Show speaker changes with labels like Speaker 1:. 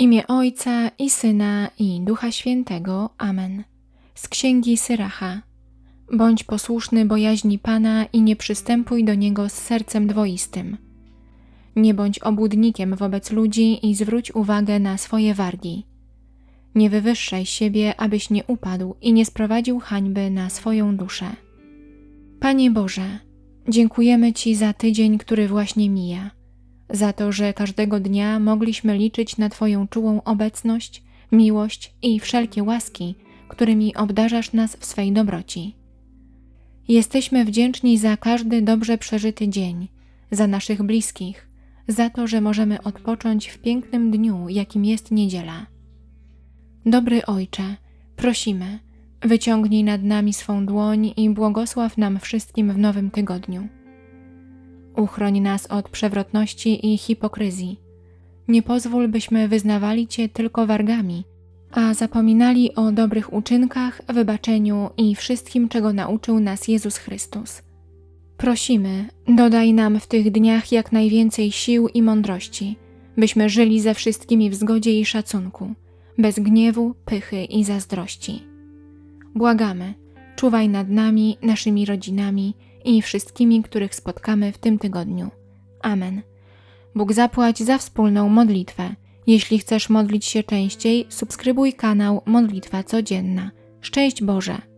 Speaker 1: imię Ojca i Syna i Ducha Świętego. Amen. Z Księgi Syracha. Bądź posłuszny bojaźni Pana i nie przystępuj do Niego z sercem dwoistym. Nie bądź obłudnikiem wobec ludzi i zwróć uwagę na swoje wargi. Nie wywyższaj siebie, abyś nie upadł i nie sprowadził hańby na swoją duszę. Panie Boże, dziękujemy Ci za tydzień, który właśnie mija, za to, że każdego dnia mogliśmy liczyć na Twoją czułą obecność, miłość i wszelkie łaski, którymi obdarzasz nas w swej dobroci. Jesteśmy wdzięczni za każdy dobrze przeżyty dzień, za naszych bliskich, za to, że możemy odpocząć w pięknym dniu, jakim jest niedziela. Dobry Ojcze, prosimy, wyciągnij nad nami swą dłoń i błogosław nam wszystkim w nowym tygodniu. Uchroń nas od przewrotności i hipokryzji. Nie pozwól, byśmy wyznawali Cię tylko wargami, a zapominali o dobrych uczynkach, wybaczeniu i wszystkim, czego nauczył nas Jezus Chrystus. Prosimy, dodaj nam w tych dniach jak najwięcej sił i mądrości, byśmy żyli ze wszystkimi w zgodzie i szacunku, bez gniewu, pychy i zazdrości. Błagamy, czuwaj nad nami, naszymi rodzinami i wszystkimi, których spotkamy w tym tygodniu. Amen. Bóg zapłać za wspólną modlitwę. Jeśli chcesz modlić się częściej, subskrybuj kanał Modlitwa Codzienna. Szczęść Boże!